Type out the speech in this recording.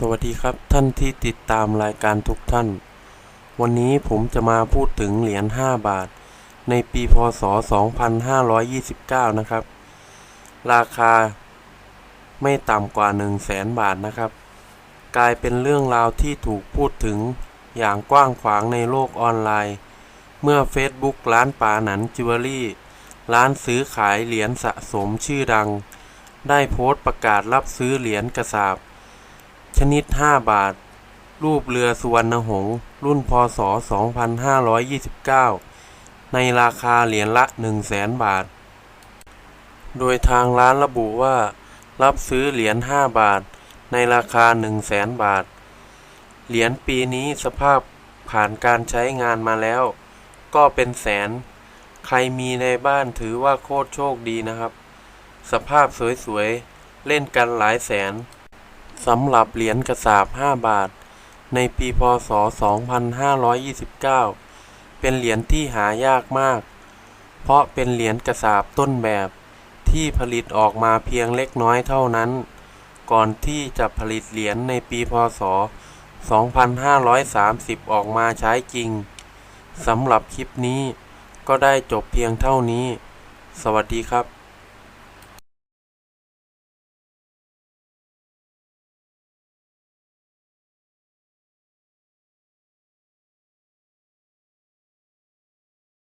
สวัสดีครับท่านที่ติดตามรายการทุกท่าน วันนี้ผมจะมาพูดถึงเหรียญ 5 บาท ในปีพศ 2529 นะครับ ราคาไม่ต่ำกว่า 1 0 0 0 0แสนบาทนะครับ กลายเป็นเรื่องราวที่ถูกพูดถึงอย่างกว้างขวางในโลกออนไลน์ เมื่อ Facebook ร้านป่าหนันจิวเวลรี่ ร้านซื้อขายเหรียญสะสมชื่อดัง ได้โพสต์ประกาศรับซื้อเหรียญกระสาบ ชนิด 5 บาท รูปเรือสุวรรณหงส์รุ่นพศ 2529 ในราคาเหรียญละ 100,000 บาท โดยทางร้านระบุว่า รับซื้อเหรียญ 5 บาท ในราคา 100,000 บาท เหรียญปีนี้สภาพผ่านการใช้งานมาแล้ว ก็เป็นแสน ใครมีในบ้านถือว่าโคตรโชคดีนะครับ สภาพสวยๆ เล่นกันหลายแสน สำหรับเหรียญกระสาบ 5 บาท ในปีพศ 2529 เป็นเหรียญที่หายากมาก เพราะเป็นเหรียญกระสาบต้นแบบที่ผลิตออกมาเพียงเล็กน้อยเท่านั้น ก่อนที่จะผลิตเหรียญในปีพศ 2530 ออกมาใช้จริง สำหรับคลิปนี้ก็ได้จบเพียงเท่านี้ สวัสดีครับ